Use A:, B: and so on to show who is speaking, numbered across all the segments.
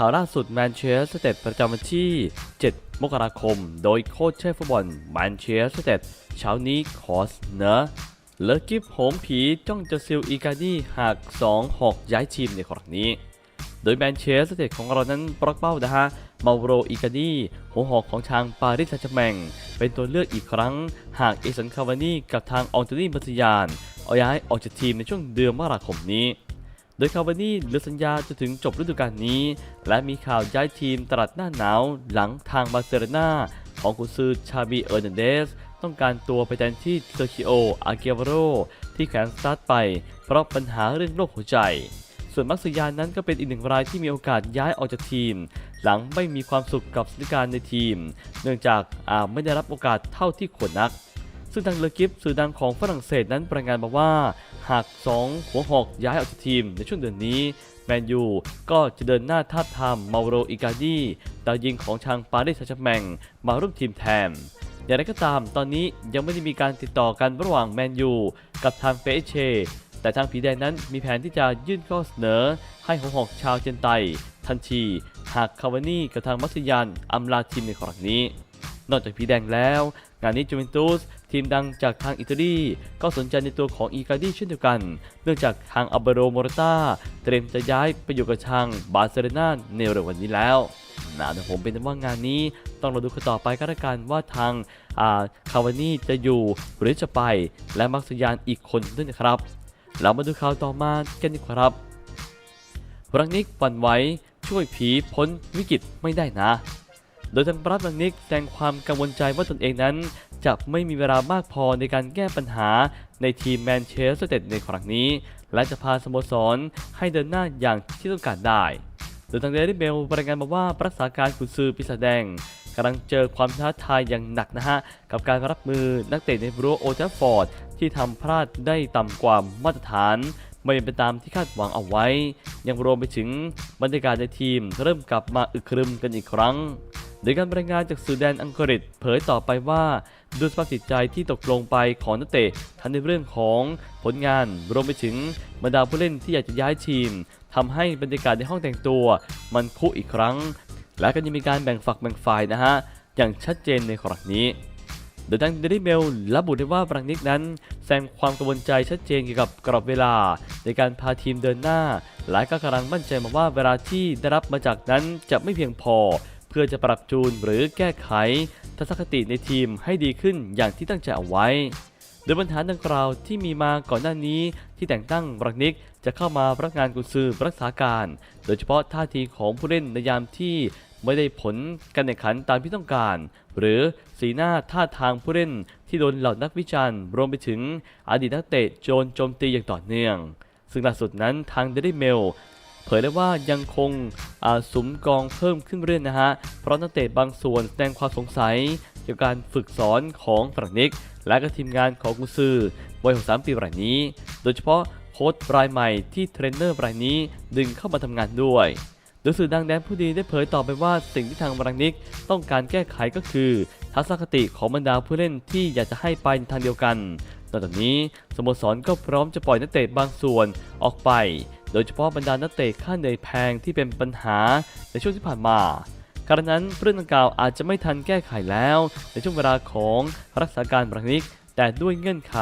A: ข่าวล่าสุดแมนเชสเตอร์ประจำวันที่ 7 มกราคม โดยโค้ชเชฟฟุตบอลแมนเชสเตอร์เช้านี้ขอเสนอเลิกกิฟโหมผีจ้องจะซิลอีกาดี้หาก 2 6 ย้ายทีมในครั้งนี้ โดยแมนเชสเตอร์ของเรานั้นปลอกเป้านะฮะมาโรอีกาดี้หัวหอกของทางปารีสแซงต์แชร์แมงเป็นตัวเลือกอีกครั้ง หากเอสันคาวานี่กับทางอองโตนี่บัตยานเอาย้ายออกจากทีมในช่วงเดือนมกราคมนี้ โดยคาวานี่เหลือสัญญาจนถึงจบฤดูกาลนี้ และมีข่าวย้ายทีมตลาดหน้าหนาวหลังทางบาร์เซโลนาของกุซือชาบีเออร์นันเดส ต้องการตัวไปแทนที่เซอร์คิโอ อาเกวาโร ที่แขนสตาร์ทไป เพราะปัญหาเรื่องโรคหัวใจ ส่วนมักซิยานนั้นก็เป็นอีกหนึ่งรายที่มีโอกาสย้ายออกจากทีม หลังไม่มีความสุขกับสถานการณ์ในทีม เนื่องจากอาไม่ได้รับโอกาสเท่าที่ควรนัก ซึ่งทางเลกิฟสื่อดังของฝรั่งเศสนั้นรายงานมาว่า หาก 2 หัวหอกย้ายออกจากทีมในช่วงเดือนนี้แมนยูก็จะเดินหน้าทาบทามมาโรอิกาดีดาวยิงของทางปารีสแซงต์แชร์แมงมาร่วมทีมแทนอย่างไรก็ตามตอนนี้ยังไม่ได้มีการติดต่อกันระหว่างแมนยูกับทางเปเชแต่ทางผีแดงนั้นมีแผนที่จะยื่นข้อเสนอ ให้หัวหอกชาวเจนไต ทันที หากคาวานี่กับทางมัสยันอำลาทีมในครั้งนี้ นอกจากผีแดงแล้ว งานนี้จูเวนตุส ทีมดังจากทางอิตาลีก็สนใจในตัวของอีกาดีเช่นเดียวกัน เนื่องจากทางอัเบโรโมราตาเตรียมจะย้ายไปอยู่กับทางบาร์เซโลนาในเร็ววันนี้แล้วนะแต่ผมเป็นว่างานนี้ต้องเรอดูกันต่อไปก็แล้วกันว่าทางาคาวานี่จะอยู่หรือจะไป และมักสยานอีกคนด้วยนะครับ เรามาดูข่าวต่อมากันดีกว่าครับรังนิกฝันไว้ช่วยผีพ้นวิกฤตไม่ได้นะ โดยทางรัฐรังนิกแสดงความกังวลใจว่าตนเองนั้น จะไม่มีเวลามากพอในการแก้ปัญหาในทีมแมนเชสเตอร์เต็ดในครั้งนี้ และจะพาสโมสรให้เดินหน้าอย่างที่ต้องการได้ โดยทางเดลิเบลรายงานมาว่ารักษาการกุนซือปีศาจแดงกำลังเจอความท้าทายอย่างหนักนะฮะ กับการรับมือนักเตะในบรูโอเทฟฟอร์ด ที่ทำพลาดได้ต่ำกว่ามาตรฐาน ไม่เป็นไปตามที่คาดหวังเอาไว้ ยังรวมไปถึงบรรยากาศในทีมเริ่มกลับมาอึกครึมกันอีกครั้ง โดยการรายงานจากสื่อแดนอังกฤษเผยต่อไปว่า ด้วยสภาพจิตใจที่ตกลงไปของนักเตะทั้งในเรื่องของผลงานรวมไปถึงบรรดาผู้เล่นที่อยากจะย้ายทีมทำให้บรรยากาศในห้องแต่งตัว มันคุอีกครั้ง และก็ยังมีการแบ่งฝักแบ่งฝ่ายนะฮะอย่างชัดเจนในครั้งนี้โดยทางเดลิเมลระบุได้ว่าบรังนิกนั้น แสดงความกังวลใจชัดเจนเกี่ยวกับกรอบเวลา ในการพาทีมเดินหน้า หลายก็กำลังมั่นใจมาว่าเวลาที่ได้รับมาจากนั้นจะไม่เพียงพอ เพื่อจะปรับจูนหรือแก้ไข ทัศนคติในทีมให้ดีขึ้นอย่างที่ตั้งใจเอาไว้ โดยปัญหาดังกล่าวที่มีมาก่อนหน้านี้ที่แต่งตั้งบรักนิกจะเข้ามารับงานกุญซือรักษาการ โดยเฉพาะท่าทีของผู้เล่นในยามที่ไม่ได้ผลการแข่งขันตามที่ต้องการ หรือสีหน้าท่าทางผู้เล่นที่โดนเหล่านักวิจารณ์ รวมไปถึงอดีตนักเตะโจนโจมตีอย่างต่อเนื่อง ซึ่งล่าสุดนั้นทางเดลิเมล เผยได้ว่ายังคงสุมกองเพิ่มขึ้นเรื่อยๆนะฮะ เพราะนักเตะบางส่วนแสดงความสงสัยเกี่ยวกับการฝึกสอนของฝรั่งนิก และก็ทีมงานของกุซือวัย63ปีรายนี้ โดยเฉพาะโค้ชรายใหม่ที่เทรนเนอร์รายนี้ดึงเข้ามาทำงานด้วยโดยสื่อดังแดนผู้ดีได้เผยต่อไปว่าสิ่งที่ทางบรังนิกต้องการแก้ไขก็คือทัศนคติของบรรดาผู้เล่นที่อยากจะให้ไปในทางเดียวกันนอกจากนี้สโมสรก็พร้อมจะปล่อยนักเตะบางส่วนออกไป โดยเฉพาะบรรดานักเตะค่าเหนื่อยแพงที่เป็นปัญหาในช่วงที่ผ่านมาการนั้นเรื่องดังกล่าวอาจจะไม่ทันแก้ไขแล้ว ในช่วงเวลาของรักษาการบรังนิก แต่ด้วยเงื่อนไข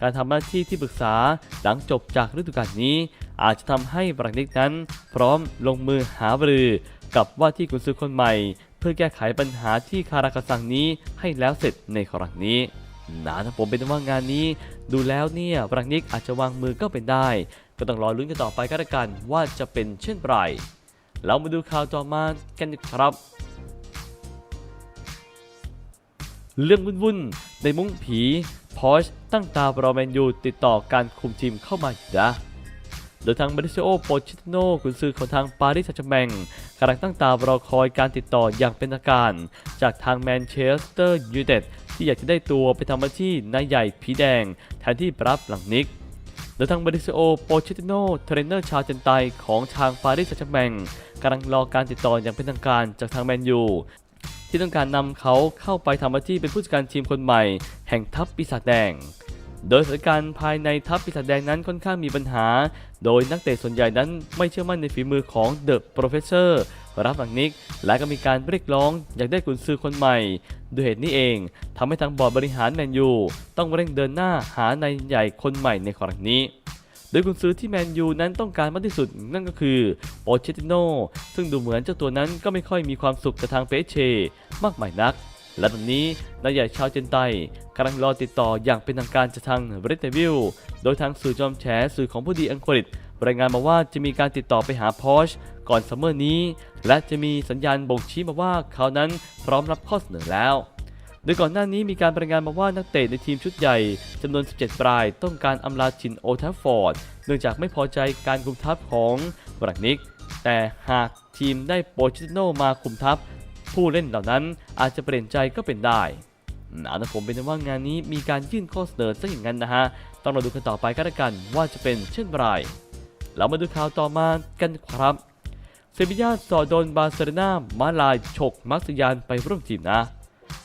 A: การทำหน้าที่ที่ปรึกษาหลังจบจากฤดูกาลนี้ อาจจะทำให้บรังนิกนั้น พร้อมลงมือหาบรือ กับว่าที่กุนซือคนใหม่ เพื่อแก้ไขปัญหาที่คาราคาซังนี้ให้แล้วเสร็จในครั้งนี้นะถ้าผมเป็นว่างานนี้ ดูแล้วเนี่ยบรังนิกอาจจะวางมือก็เป็นได้ ก็ต้องรอลุ้นกันต่อไปก็แล้วกันว่าจะเป็นเช่นไรเรามาดูข่าวต่อมากันครับ เรื่องวุ่นๆในมุ้งผีพอชตั้งตารอแมนยูติดต่อการคุมทีมเข้ามาอยู่นะโดยทางมาริซิโอโปชิตโนกุนซือของทางปารีสแซงต์แชร์แมงกำลังตั้งตารอคอยการติดต่ออย่างเป็นทางการ จากทางแมนเชสเตอร์ยูไนเต็ดที่อยากจะได้ตัวไปทำหน้าที่นายใหญ่ผีแดงแทนที่ปรับหลังนิก โดยทางมาริซิโอโปชิติโนเทรนเนอร์ชาวเจนไตของทางปารีสแซงต์แชร์แมงกำลังรอการติดต่ออย่างเป็นทางการจากทางแมนยูที่ต้องการนำเขาเข้าไปทำหน้าที่เป็นผู้จัดการทีมคนใหม่ แห่งทัพปีศาจแดง โดยสถานการณ์ภายในทัพปีศาจแดงนั้นค่อนข้างมีปัญหา โดยนักเตะส่วนใหญ่นั้นไม่เชื่อมั่นในฝีมือของเดอะโปรเฟสเซอร์ รับหลังนิก และก็มีการเรียกร้อง อยากได้กุนซือคนใหม่ ด้วยเหตุนี้เองทำให้ทางบอร์ดบริหารแมนยูต้องเร่งเดินหน้าหานายใหญ่คนใหม่ในครั้งนี้โดยกุนซือที่แมนยูนั้นต้องการมากที่สุดนั่นก็คือโปเชติโนซึ่งดูเหมือนเจ้าตัวนั้นก็ไม่ค่อยมีความสุขกับทางเปเช มากมายนัก และตอนนี้นายใหญ่ชาวเจนไตกำลังรอติดต่ออย่างเป็นทางการจากทางบริเตวิลโดยทางสื่อจอมแฉสื่อของผู้ดีอังกฤษ รายงานมาว่าจะมีการติดต่อไปหาพอชก่อนซัมเมอร์นี้ และจะมีสัญญาณบ่งชี้มาว่าเขานั้นพร้อมรับข้อเสนอแล้ว โดยก่อนหน้านี้มีการรายงานมาว่านักเตะในทีมชุดใหญ่จำนวน 17 รายต้องการอำลาชินโอทัฟฟอร์ดเนื่องจากไม่พอใจการคุมทัพของบรักนิก แต่หากทีมได้โปรชิโนมาคุมทัพ ผู้เล่นเหล่านั้นอาจจะเปลี่ยนใจก็เป็นได้อาละผมเป็นว่างานนี้มีการยื่นข้อเสนอซะอย่างนั้นนะฮะ ต้องรอดูกันต่อไปก็แล้วกันว่าจะเป็นเช่นไร เรามาดูข่าวต่อมากันครับเซบียาสอดโดนบาร์เซโลนามาลายฉกมักซิยานไปร่วมทีมนะ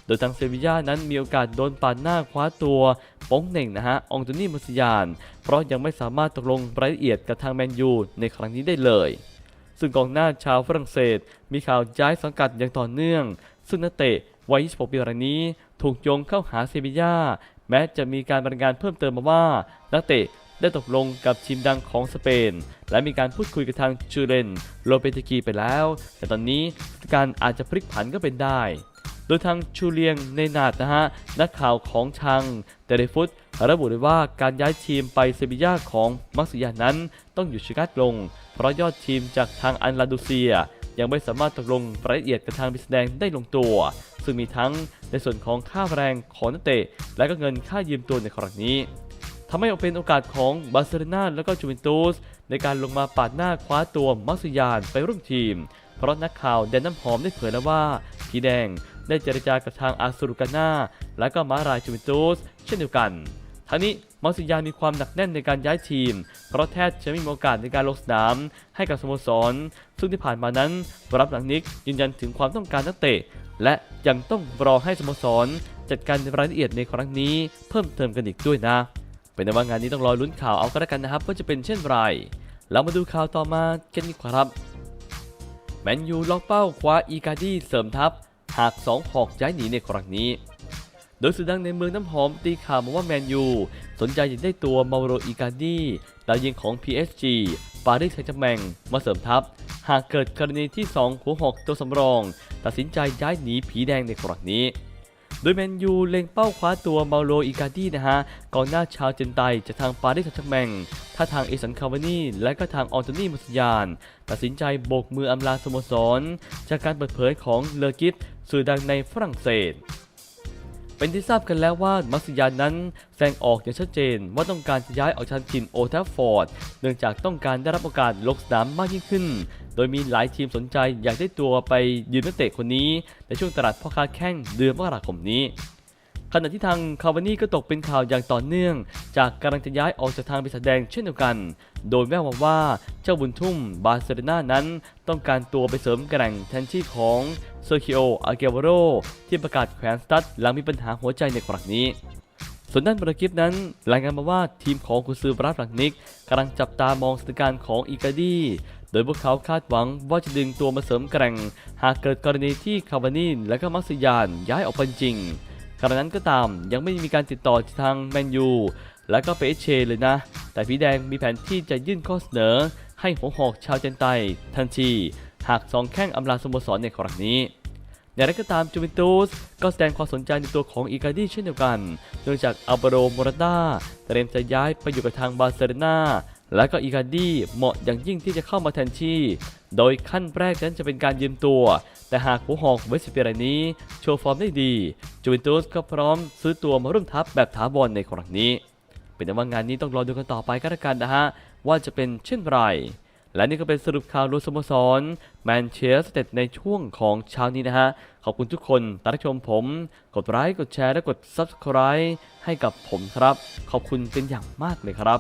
A: โดยทางเซบียานั้นมีโอกาสโดนปาดหน้าคว้าตัวป้งเหน่งนะฮะองตนี่มัสยาน เพราะยังไม่สามารถตกลงรายละเอียดกับทางแมนยูในครั้งนี้ได้เลย ซึ่งกองหน้าชาวฝรั่งเศส มีข่าวย้ายสังกัดอย่างต่อเนื่อง ซึ่งนักเตะวัย 26 ปีรายนี้ ถูกโยงเข้าหาเซบียาแม้จะมีการบรรยายงานเพิ่มเติมมาว่านักเตะ ได้ตกลงกับทีมดังของสเปน และมีการพูดคุยกับทางจูเรนโลเปติกีไปแล้ว แต่ตอนนี้การอาจจะพลิกผันก็เป็นได้ โดยทางชูเลียงในนาดนะฮะนักข่าวของทางเตเลฟุตระบุเลยว่าการย้ายทีมไปเซบีย่าของมักซิยานั้นต้องหยุดชะงักลง เพราะยอดทีมจากทางอันลาดูเซีย ยังไม่สามารถตกลงรายละเอียดกับทางบิสแดงได้ลงตัว ซึ่งมีทั้งในส่วนของค่าแรงของนักเตะและก็เงินค่ายืมตัวในครั้งนี้ ทำให้เป็นโอกาสของบาร์เซโลนาและก็จูเวนตุสในการลงมาปาดหน้าคว้าตัวมักซิยานไปร่วมทีม เพราะนักข่าวแดนน้ำหอมได้เผยแล้วว่าพีแดงได้เจรจากับทางอาซูรุกาน่าและก็มารายจูเวนตุสเช่นเดียวกันทั้งนี้มัลซิยานมีความหนักแน่นในการย้ายทีม เพราะแทบจะไม่มีโอกาสในการลงสนาม ให้กับสโมสร ซึ่งที่ผ่านมานั้นรับหลังนิกยืนยันถึงความต้องการนักเตะ และยังต้องรอให้สโมสร จัดการรายละเอียดในครั้งนี้เพิ่มเติมกันอีกด้วยนะ เป็นในว่างานนี้ต้องรอลุ้นข่าวเอาก็แล้วกันนะครับว่าจะเป็นเช่นไร เรามาดูข่าวต่อมากันดีกว่าครับ แมนยูล็อกเป้าคว้าอีการ์ดี้เสริมทัพ หาก2หอกย้ายหนีในครั้งนี้ โดยสื่อดังในเมืองน้ำหอมตีข่าวมาว่าแมนยู สนใจอยากได้ตัวมาโรอีการ์ดี้ดาวยิงของ PSG ปารีสแซงต์แชร์แมงมาเสริมทัพ หากเกิดกรณีที่ 2 หัวหอกตัวสำรอง ตัดสินใจย้ายหนีผีแดงในครั้งนี้ โดยแมนยูเล็งเป้าคว้าตัวมาโรอิการดี้นะฮะกองหน้าชาวเจนไตจากทางปารีสแซงต์แชร์แมงถ้าทางเอสันคาวานีและก็ทางออนโทนีมุสยาน ตัดสินใจโบกมืออำลาสโมสร จากการเปิดเผยของเลอกิสสื่อดังในฝรั่งเศส เป็นที่ทราบกันแล้วว่ามักซิยานนั้นแสดงออกอย่างชัดเจนว่าต้องการจะย้ายออกจากถิ่นโอทัฟฟอร์ดเนื่องจากต้องการได้รับโอกาสลงสนามมากยิ่งขึ้น โดยมีหลายทีมสนใจอยากได้ตัวไปยืมนักเตะคนนี้ ในช่วงตลาดพ่อค้าแข้งเดือนมกราคมนี้ขณะที่ทางคาวานี่ก็ตกเป็นข่าวอย่างต่อเนื่อง จากกำลังจะย้ายออกจากทางบริษัทแดงเช่นเดียวกัน โดยแววมาว่าเจ้าบุญทุ่มบาร์เซโลนานั้นต้องการตัวไปเสริมแกร่งแทนที่ของ เซอร์คิโอ อาเกวโร ที่ประกาศแขวนสตัดหลังมีปัญหาหัวใจในครั้งนี้ ส่วนด้านบรากิฟนั้น รายงานมาว่าทีมของกุนซือบรัสหลักนิกกำลังจับตามองสถานการณ์ของอีกาดีโดยพวกเขาคาดหวังว่าจะดึงตัวมาเสริมแกร่ง หากเกิดกรณีที่คาวานีและก็มักซิยานย้ายออกไปจริงขณะนั้นก็ตามยังไม่มีการติดต่อทางแมนยูและก็เปเชเลยนะ แต่พีแดงมีแผนที่จะยื่นข้อเสนอ ให้หัวหอกชาวเจนไตทันที หากสองแข้งอำลาสโมสรในครั้งนี้ อย่างไรก็ตามจูเวนตุสก็แสดงความสนใจในตัวของอีการ์ดี้เช่นเดียวกัน เนื่องจากอัลบโรโมราต้าเตรียมจะย้ายไปอยู่กับทางบาร์เซโลนาและก็อีการ์ดี้เหมาะอย่างยิ่งที่จะเข้ามาแทนที่ โดยขั้นแรกนั้นจะเป็นการยืมตัว แต่หากหัวหอกเวสเปียรนี้ โชว์ฟอร์มได้ดีจูเวนตุสก็พร้อมซื้อตัวมาร่วมทัพแบบถาวรในครั้งนี้ เป็นแต่ว่างานนี้ต้องรอดูกันต่อไปก็แล้วกันนะฮะว่าจะเป็นเช่นไร และนี่ก็เป็นสรุปข่าวรวมสโมสรแมนเชสเตอร์ในช่วงของเช้านี้นะฮะ ขอบคุณทุกคนตามรับชมผม กดไลค์กดแชร์และกด Subscribe ให้กับผมครับ ขอบคุณเป็นอย่างมากเลยครับ